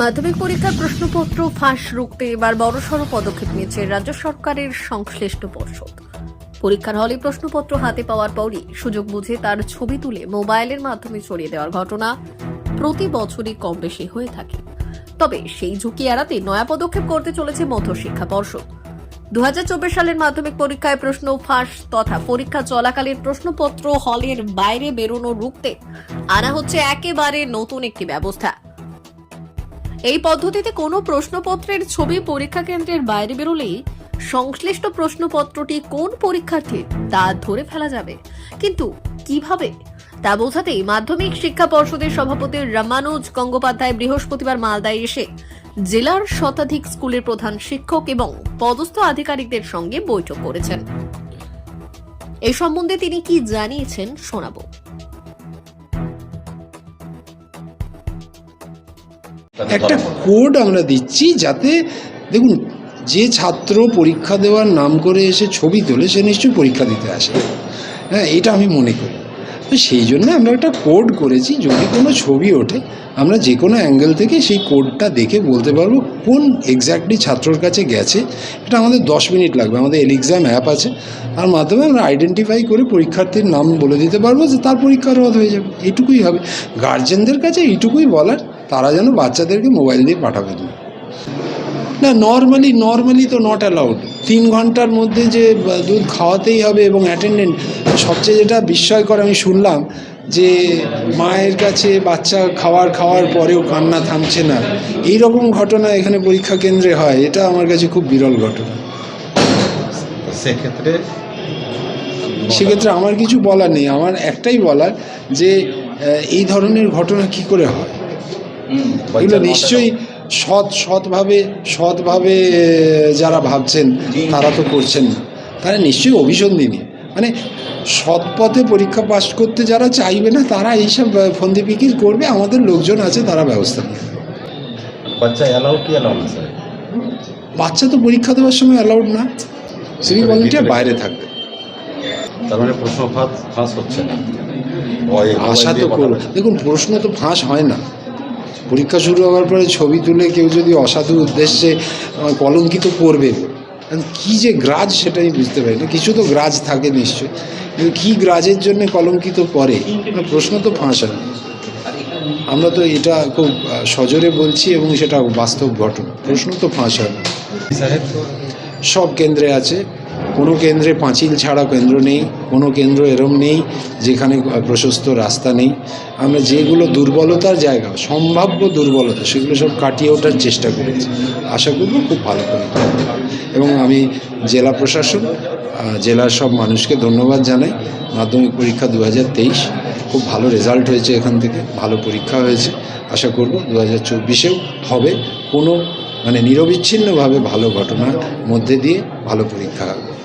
মাধ্যমিক পরীক্ষার প্রশ্নপত্র ফাঁস রুখতে এবার বড়সড় পদক্ষেপ নিয়েছে রাজ্য সরকারের সংশ্লিষ্ট পর্ষদ। পরীক্ষার হলে প্রশ্নপত্র হাতে পাওয়ার পরই সুযোগ বুঝে তার ছবি তুলে মোবাইলের মাধ্যমে ছড়িয়ে দেওয়ার ঘটনা প্রতি বছরই কম বেশি হয়ে থাকে। তবে সেই ঝুঁকি এড়াতে নয়া পদক্ষেপ করতে চলেছে মধ্যশিক্ষা পর্ষদ। দু হাজার চব্বিশ সালের মাধ্যমিক পরীক্ষায় প্রশ্ন ফাঁস তথা পরীক্ষা চলাকালীন প্রশ্নপত্র হলের বাইরে বেরোনো রুখতে আনা হচ্ছে একেবারে নতুন একটি ব্যবস্থা। এই পদ্ধতিতে কোনো প্রশ্নপত্রের ছবি পরীক্ষা কেন্দ্রের বাইরে বেরোলেই সংশ্লিষ্ট প্রশ্নপত্রটি কোন পরীক্ষার্থীর তা ধরে ফেলা যাবে? কিন্তু কীভাবে? তা বোঝাতেই মাধ্যমিক শিক্ষা পর্ষদের সভাপতি রামানুজ গঙ্গোপাধ্যায় বৃহস্পতিবার মালদায় এসে জেলার শতাধিক স্কুলের প্রধান শিক্ষক এবং পদস্থ আধিকারিকদের সঙ্গে বৈঠক করেছেন। এ সম্বন্ধে তিনি কি জানিয়েছেন শোনাবো। একটা কোড আমরা দিচ্ছি যাতে দেখুন যে ছাত্র পরীক্ষা দেওয়ার নাম করে এসে ছবি তোলে সে নিশ্চয়ই পরীক্ষা দিতে আসে। হ্যাঁ এটা আমি মনে করি। তো সেই জন্য আমরা একটা কোড করেছি যদি কোনো ছবি ওঠে আমরা যে কোনো অ্যাঙ্গেল থেকে সেই কোডটা দেখে বলতে পারব কোন এক্স্যাক্টলি ছাত্রর কাছে গেছে। এটা আমাদের দশ মিনিট লাগবে আমাদের এলিক্সাম অ্যাপ আছে। তার মাধ্যমে আমরা আইডেন্টিফাই করে পরীক্ষার্থীর নাম বলে দিতে পারব যে তার পরীক্ষা রদ হয়ে যাবে। এইটুকুই হবে। গার্জেনদের কাছে এইটুকুই বলার তারা যেন বাচ্চাদেরকে মোবাইল দিয়ে পাঠাবে না না নর্মালি নর্মালি তো নট অ্যালাউড তিন ঘণ্টার মধ্যে যে দুধ খাওয়াতেই হবে এবং অ্যাটেন্ডেন্ট সবচেয়ে যেটা বিস্ময়কর আমি শুনলাম যে মায়ের কাছে বাচ্চা খাওয়ার খাওয়ার পরেও কান্না থামছে না। এই রকম ঘটনা এখানে পরীক্ষা কেন্দ্রে হয় এটা আমার কাছে খুব বিরল ঘটনা। সেক্ষেত্রে সেক্ষেত্রে আমার কিছু বলার নেই। আমার একটাই বলার যে এই ধরনের ঘটনা কি করে হয়? এগুলো নিশ্চয়ই সৎ সৎভাবে সৎভাবে যারা ভাবছেন তারা তো করছেন না। তারা নিশ্চয়ই অভিসন্ধিনী। মানে সৎ পথে পরীক্ষা পাশ করতে যারা চাইবে না তারা এইসব ফন্দি ফিকির করবে আমাদের লোকজন আছে তারা ব্যবস্থা নেবে। বাচ্চা অ্যালাউ কি অ্যালাউ না স্যার বাচ্চা তো পরীক্ষা দেওয়ার সময় অ্যালাউড না। সিভিক ভলেন্টিয়ার বাইরে থাকবে। তার মানে প্রশ্ন ফাঁস ফাঁস হচ্ছে না। ওই আশা তো দিয়ে দেখুন প্রশ্ন তো ফাঁস হয় না। পরীক্ষা শুরু হওয়ার পরে ছবি তুলে কেউ যদি অসাধু উদ্দেশ্যে কলঙ্কিত করবে কী যে গ্রাজ সেটাই বুঝতে পারি না। কিছু তো গ্রাজ থাকে নিশ্চয়ই। কিন্তু কী গ্রাজের জন্য কলঙ্কিত করে? প্রশ্ন তো ফাঁস আমরা তো এটা খুব সজোরে বলছি এবং সেটা বাস্তব ঘটনা। প্রশ্ন তো ফাঁস সব কেন্দ্রে আছে। কোনো কেন্দ্রে পাঁচিল ছাড়া কেন্দ্র নেই, কোনো কেন্দ্র এরম নেই যেখানে প্রশস্ত রাস্তা নেই। আমরা যেগুলো দুর্বলতার জায়গা, সম্ভাব্য দুর্বলতা, সেগুলো সব কাটিয়ে ওঠার চেষ্টা করেছি। আশা করব খুব ভালো করে এবং আমি জেলা প্রশাসন জেলার সব মানুষকে ধন্যবাদ জানাই। মাধ্যমিক পরীক্ষা দু হাজার তেইশ, খুব ভালো রেজাল্ট হয়েছে এখান থেকে, ভালো পরীক্ষা হয়েছে। আশা করব দু হাজার চব্বিশেও হবে। কোনো মানে নিরবিচ্ছিন্নভাবে ভালো ঘটনার মধ্যে দিয়ে ভালো পরীক্ষা হবে।